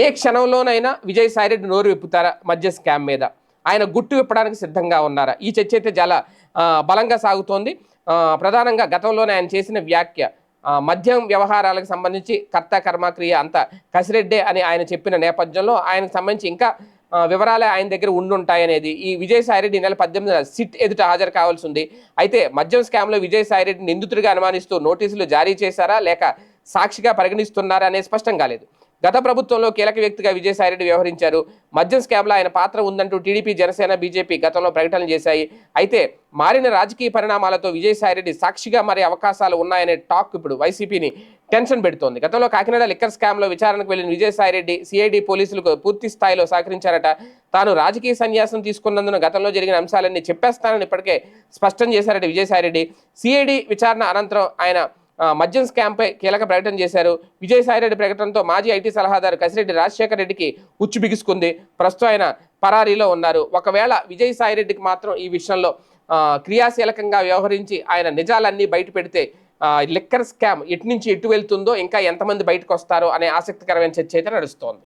ఏ క్షణంలోనైనా విజయసాయిరెడ్డి నోరు విప్పుతారా మధ్య స్కామ్ మీద? ఆయన గుట్టు విప్పడానికి సిద్ధంగా ఉన్నారా? ఈ చర్చ అయితే చాలా బలంగా సాగుతోంది. ప్రధానంగా గతంలోనే ఆయన చేసిన వ్యాఖ్య మద్యం వ్యవహారాలకు సంబంధించి కర్త కర్మక్రియ అంత కసిరెడ్డే అని ఆయన చెప్పిన నేపథ్యంలో ఆయనకు సంబంధించి ఇంకా వివరాలే ఆయన దగ్గర ఉండుంటాయనేది. ఈ విజయసాయిరెడ్డి ఈ నెల పద్దెనిమిది సిట్ ఎదుట హాజరు కావాల్సి ఉంది. అయితే మద్యం స్కామ్లో విజయసాయిరెడ్డి నిందితుడిగా అనుమానిస్తూ నోటీసులు జారీ చేశారా? లేక సాక్షిగా పరిగణిస్తున్నారనే స్పష్టం కాలేదు. గత ప్రభుత్వంలో కీలక వ్యక్తిగా విజయసాయిరెడ్డి వ్యవహరించారు. మద్యం స్కామ్లో ఆయన పాత్ర ఉందంటూ టీడీపీ జనసేన బీజేపీ గతంలో ప్రకటనలు చేశాయి. అయితే మారిన రాజకీయ పరిణామాలతో విజయసాయిరెడ్డి సాక్షిగా మారే అవకాశాలు ఉన్నాయనే టాక్ ఇప్పుడు వైసీపీని టెన్షన్ పెడుతోంది. గతంలో కాకినాడ లిక్కర్ స్కామ్లో విచారణకు వెళ్ళిన విజయసాయిరెడ్డి సిఐడి పోలీసులకు పూర్తి స్థాయిలో సహకరించారట. తాను రాజకీయ సన్యాసం తీసుకున్నందున గతంలో జరిగిన అంశాలన్నీ చెప్పేస్తానని ఇప్పటికే స్పష్టం చేశారట విజయసాయిరెడ్డి. సిఐడి విచారణ అనంతరం ఆయన మద్యం స్కామ్పై కీలక ప్రకటన చేశారు. విజయసాయిరెడ్డి ప్రకటనతో మాజీ ఐటీ సలహాదారు కసిరెడ్డి రాజశేఖర రెడ్డికి ఉచ్చు బిగుసుకుంది. ప్రస్తుతం ఆయన పరారీలో ఉన్నారు. ఒకవేళ విజయసాయిరెడ్డికి మాత్రం ఈ విషయంలో క్రియాశీలకంగా వ్యవహరించి ఆయన నిజాలన్నీ బయట పెడితే లిక్కర్ స్కామ్ ఎటు నుంచి ఎటు వెళ్తుందో ఇంకా ఎంతమంది బయటకు వస్తారో అనే ఆసక్తికరమైన చర్చ అయితే నడుస్తోంది.